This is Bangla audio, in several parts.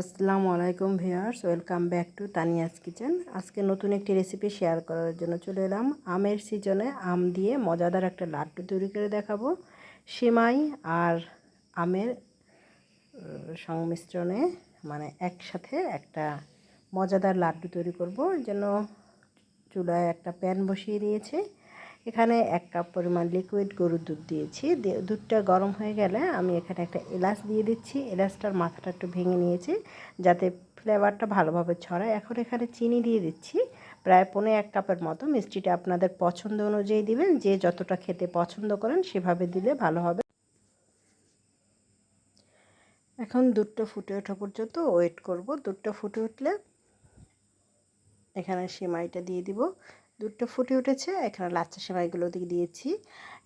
আসসালামু আলাইকুম viewers, welcome back to Tania's kitchen. আজকে নতুন একটি রেসিপি শেয়ার করার জন্য চলে এলাম। আমের সিজনে আম দিয়ে মজাদার একটা লাড্ডু তৈরি করে দেখাবো। সিমাই আর আমের সংমিশ্রণে মানে একসাথে একটা মজাদার লাড্ডু তৈরি করব। যেন চুলায় একটা প্যান বসিয়ে দিয়েছে। এখানে এক কাপ পরিমাণ লিকুইড গরুর দুধ দিয়েছি। দুধটা গরম হয়ে গেলে আমি এখানে একটা এলাচ দিয়ে দিচ্ছি। এলাচটার মাথাটা একটু ভেঙে নিয়েছি যাতে ফ্লেভারটা ভালোভাবে ছড়ায়। এখন এখানে চিনি দিয়ে দিচ্ছি। প্রায় পনে এক কাপের মতো। মিষ্টিটা আপনাদের পছন্দ অনুযায়ী দিবেন। যে যতটা খেতে পছন্দ করেন সেভাবে দিলে ভালো হবে। এখন দুধটা ফুটে ওঠা পর্যন্ত ওয়েট করব। দুধটা ফুটে উঠলে এখানে সেমাইটা দিয়ে দিব। দুধটা ফুটে উঠেছে, এখানে লাচ্চা সেমাইগুলো দিয়ে দিয়েছি।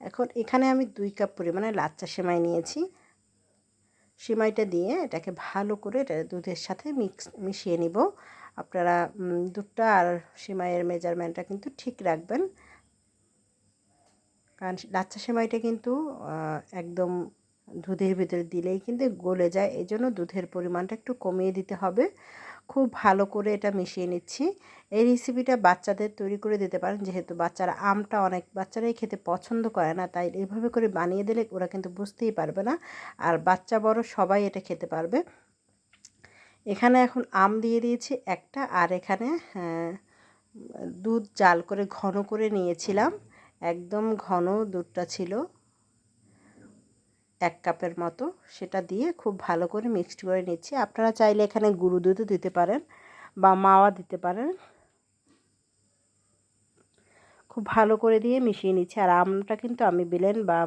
এখন এখানে আমি দুই কাপ পরিমাণে লাচ্চা সেমাই নিয়েছি। সেমাইটা দিয়ে এটাকে ভালো করে এটা দুধের সাথে মিক্স, মিশিয়ে নিব। আপনারা দুধটা আর সেমাইয়ের মেজারমেন্টটা কিন্তু ঠিক রাখবেন। কারণ লাচ্চা সেমাইটা কিন্তু একদম দুধের ভিতরে দিলেই কিন্তু গলে যায়। এই জন্য দুধের পরিমাণটা একটু কমিয়ে দিতে হবে। খুব ভালো করে এটা মিশিয়ে নিচ্ছি। এই রেসিপিটা বাচ্চাদের তৈরি করে দিতে পারেন, যেহেতু বাচ্চারা আমটা অনেক বাচ্চারাই খেতে পছন্দ করে না, তাই এইভাবে করে বানিয়ে দিলে ওরা কিন্তু বুঝতেই পারবে না। আর বাচ্চা বড় সবাই এটা খেতে পারবে। এখানে এখন আম দিয়ে দিয়েছি একটা, আর এখানে দুধ জাল করে ঘন করে নিয়েছিলাম। একদম ঘন দুধটা ছিল। এক কাপের মতো সেটা দিয়ে খুব ভালো করে মিক্সড করে নিচ্ছি। আপনারা চাইলে এখানে গুঁড়ো দুধও দিতে পারেন বা মাওয়া দিতে পারেন। খুব ভালো করে দিয়ে মিশিয়ে নিচ্ছি। আর আমটা কিন্তু আমি বেলেন বা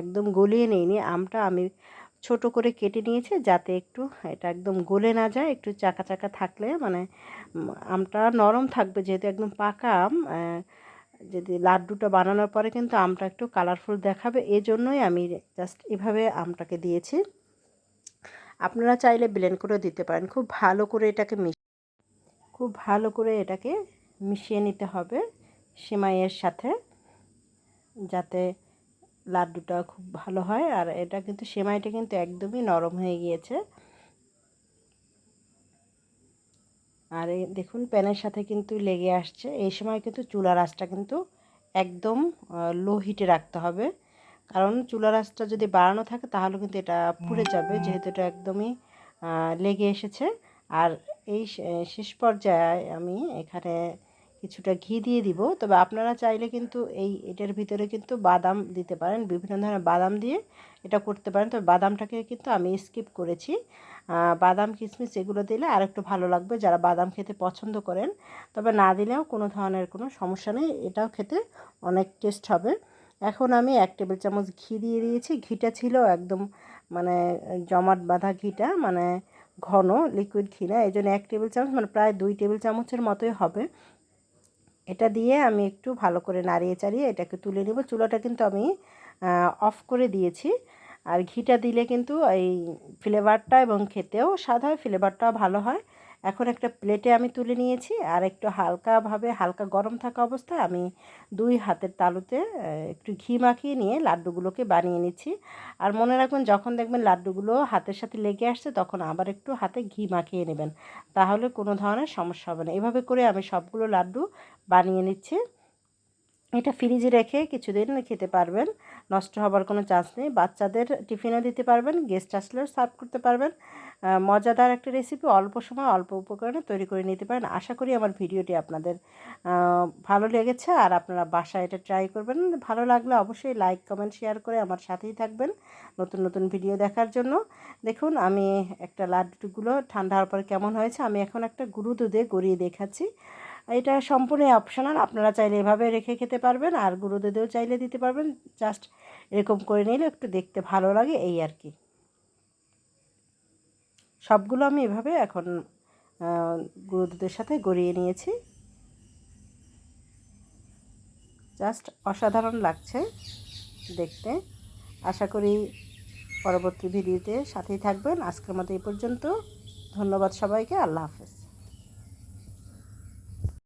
একদম গলিয়ে নিইনি। আমটা আমি ছোট করে কেটে নিয়েছি যাতে একটু এটা একদম গলে না যায়, একটু চাকা চাকা থাকলে মানে আমটা নরম থাকবে যেহেতু একদম পাকা আম যদি লাড্ডুটা বানানোর পরে কিন্তু আমটা একটু কালারফুল দেখাবে এই জন্যই আমি জাস্ট এভাবে আমটাকে দিয়েছি। আপনারা চাইলে ব্লেন্ড করে দিতে পারেন, খুব ভালো করে এটাকে মিশ খুব ভালো করে এটাকে মিশিয়ে নিতে হবে সেমাইয়ের সাথে, যাতে লাড্ডুটা খুব ভালো হয়। আর এটা কিন্তু, সেমাইটা কিন্তু একদমই নরম হয়ে গিয়েছে। আর এই দেখুন প্যানের সাথে কিন্তু লেগে আসছে। এই সময় কিন্তু চুলার আঁচটা কিন্তু একদম লো হিটে রাখতে হবে। কারণ চুলার আঁচটা যদি বাড়ানো থাকে তাহলে কিন্তু এটা পুড়ে যাবে যেহেতু এটা একদমই লেগে এসেছে। আর এই শেষ পর্যায়ে আমি এখানে কিছুটা ঘি দিয়ে দিব। তবে আপনারা চাইলে কিন্তু এই এটার ভিতরে কিন্তু বাদাম দিতে পারেন। বিভিন্ন ধরনের বাদাম দিয়ে এটা করতে পারেন। তবে বাদামটাকে কিন্তু আমি স্কিপ করেছি। বাদাম কিশমিশ এগুলো দিলে আর একটু ভালো লাগবে যারা বাদাম খেতে পছন্দ করেন। তবে না দিলেও কোনো ধরনের কোনো সমস্যা নেই। এটাও খেতে অনেক টেস্ট হবে। এখন আমি এক টেবিল চামচ ঘি দিয়ে দিয়েছি। ঘিটা ছিল একদম মানে জমাট বাঁধা ঘিটা মানে ঘন লিকুইড ঘি না। এই জন্য এক টেবিল চামচ মানে প্রায় দুই টেবিল চামচের মতোই হবে। এটা দিয়ে আমি একটু ভালো করে নাড়িয়ে চাড়িয়ে এটাকে তুলে নেব। চুলাটা কিন্তু আমি অফ করে দিয়েছি। আর ঘিটা দিলে কিন্তু এই ফ্লেভারটা এবং খেতেও স্বাদ হয় ফ্লেভারটাও ভালো হয়। এখন একটা প্লেটে আমি তুলে নিয়েছি, আর একটু হালকাভাবে হালকা গরম থাকা অবস্থায় আমি দুই হাতের তালুতে একটু ঘি মাখিয়ে নিয়ে লাড্ডুগুলোকে বানিয়ে নিচ্ছি। আর মনে রাখবেন, যখন দেখবেন লাড্ডুগুলো হাতের সাথে লেগে আসছে, তখন আবার একটু হাতে ঘি মাখিয়ে নেবেন। তাহলে কোনো ধরনের সমস্যা হবে না। এভাবে করে আমি সবগুলো লাড্ডু বানিয়ে নিচ্ছি। এটা ফ্রিজে রেখে কিছুদিন খেতে পারবেন। নষ্ট হবার কোনো চান্স নেই। বাচ্চাদের টিফিনও দিতে পারবেন গেস্ট আসলেও সার্ভ করতে পারবেন। মজাদার একটা রেসিপি অল্প সময়, অল্প উপকরণে তৈরি করে নিতে পারেন। আশা করি আমার ভিডিওটি আপনাদের ভালো লেগেছে। আর আপনারা বাসায় এটা ট্রাই করবেন। ভালো লাগলে অবশ্যই লাইক কমেন্ট শেয়ার করে আমার সাথেই থাকবেন নতুন নতুন ভিডিও দেখার জন্য। দেখুন, আমি একটা লাড্ডুগুলো ঠান্ডা হওয়ার পরে কেমন হয়েছে। আমি এখন একটা গুরু দুধে গড়িয়ে দেখাচ্ছি। এটা সম্পূর্ণ অপশনাল আপনারা চাইলে এভাবে রেখে খেতে পারবেন, আর গুঁড়ো দুধেও চাইলে দিতে পারবেন জাস্ট এরকম করে নিলে একটু দেখতে ভালো লাগে এই আর কি। সবগুলো আমি এভাবে এখন গুঁড়ো দুধের সাথে গড়িয়ে নিয়েছি। জাস্ট অসাধারণ লাগছে দেখতে। আশা করি পরবর্তী ভিডিওতে সাথেই থাকবেন। আজকের মতো এই পর্যন্ত। ধন্যবাদ সবাইকে। আল্লাহ হাফেজ।